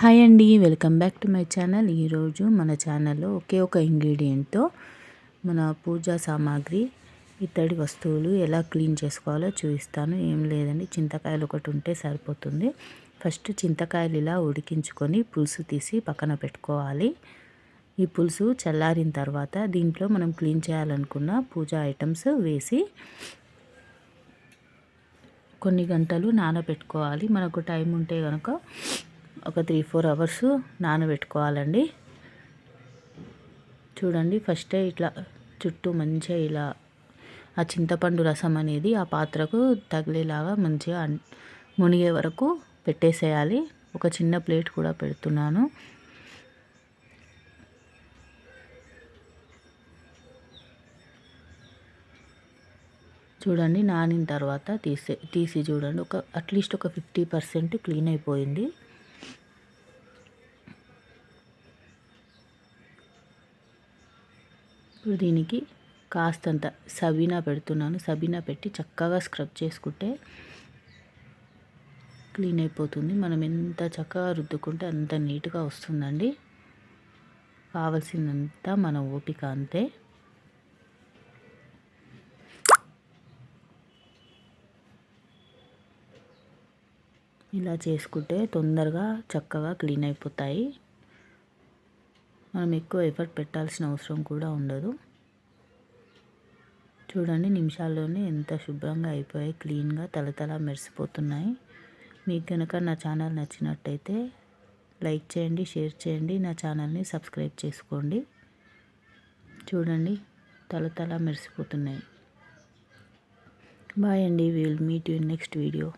Hi అండి welcome back to my channel. ఈరోజు మన ఛానల్లో ఒకే ఒక ఇంగ్రీడియంట్తో మన పూజా సామాగ్రి ఇత్తడి వస్తువులు ఎలా క్లీన్ చేసుకోవాలో చూపిస్తాను. ఏం లేదండి చింతకాయలు ఒకటి ఉంటే సరిపోతుంది. ఫస్ట్ చింతకాయలు ఇలా ఉడికించుకొని పులుసు తీసి పక్కన పెట్టుకోవాలి. ఈ పులుసు చల్లారిన తర్వాత దీంట్లో మనం క్లీన్ చేయాలనుకున్న పూజా ఐటమ్స్ వేసి కొన్ని గంటలు నానబెట్టుకోవాలి. మనకు టైం ఉంటే కనుక ఒక త్రీ ఫోర్ అవర్స్ నానబెట్టుకోవాలండి. చూడండి ఫస్టే ఇట్లా చుట్టూ మంచిగా ఇలా ఆ చింతపండు రసం అనేది ఆ పాత్రకు తగిలేలాగా మంచిగా మునిగే వరకు పెట్టేసేయాలి. ఒక చిన్న ప్లేట్ కూడా పెడుతున్నాను. చూడండి నానిన తర్వాత తీసే తీసి చూడండి. ఒక అట్లీస్ట్ ఒక ఫిఫ్టీ పర్సెంట్ క్లీన్ అయిపోయింది. ఇప్పుడు దీనికి కాస్తంత సబీనా పెడుతున్నాను. సబీనా పెట్టి చక్కగా స్క్రబ్ చేసుకుంటే క్లీన్ అయిపోతుంది. మనం ఎంత చక్కగా రుద్దుకుంటే అంత నీట్గా వస్తుందండి. కావలసినంత మన ఓపిక అంతే. ఇలా చేసుకుంటే తొందరగా చక్కగా క్లీన్ అయిపోతాయి. మనం ఎక్కువ ఎఫర్ట్ పెట్టాల్సిన అవసరం కూడా ఉండదు. చూడండి నిమిషాల్లోనే ఎంత శుభ్రంగా అయిపోయాయి క్లీన్గా తలతల మెరిసిపోతున్నాయి. మీకు కనుక నా ఛానల్ నచ్చినట్టయితే లైక్ చేయండి షేర్ చేయండి నా ఛానల్ని సబ్స్క్రైబ్ చేసుకోండి. చూడండి తలతల మెరిసిపోతున్నాయి. బాయ్ అండి will meet you next video